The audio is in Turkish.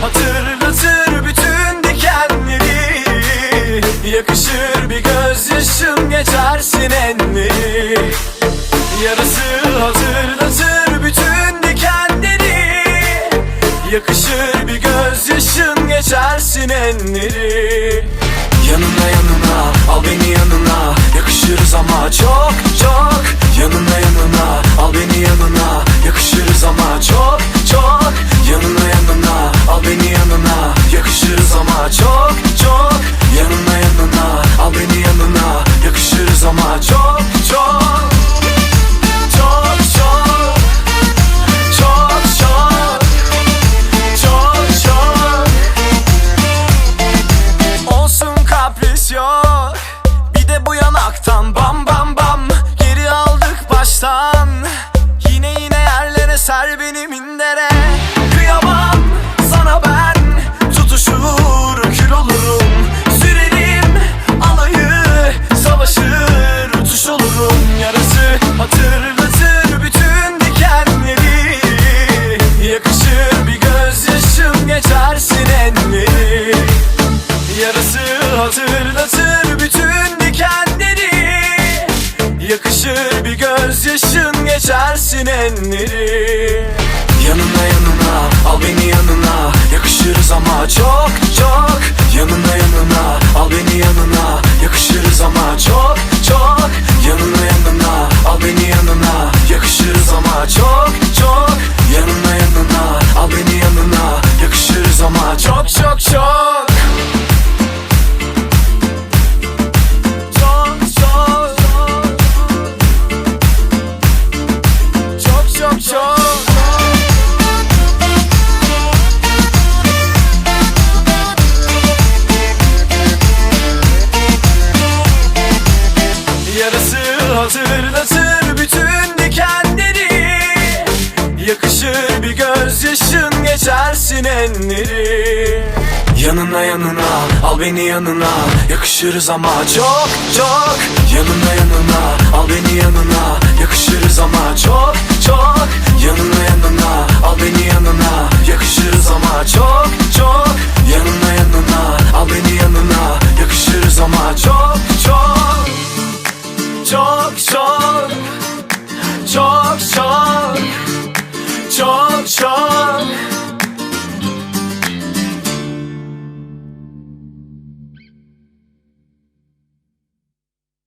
Hatırlatır bütün dikenleri. Yakışır bir gözyaşın geçersin enleri Yarası hatırlatır bütün dikenleri. Yakışır bir gözyaşın geçersin enleri Yanına yanına Kıyamam sana ben. Tutuşur kül olurum. Sürerim alayı Savaşır olurum. Yarası hatırlatır bütün dikenleri. Yakışır bir gözyaşım geçersin enleri. Yarası hatırlatır bütün dikenleri. Yakışır bir gözyaşın geçersin enleri Yanına yanına al beni yanına. Yakışırız ama çok çok. Yanına yanına al beni yanına. Yakışırız ama çok çok hatırlatır bütün dikenleri. Yakışır bir gözyaşın geçersin enleri. Yanına yanına al beni yanına. Yakışırız ama çok çok. Yanına yanına al beni yanına. Yakışırız ama çok çok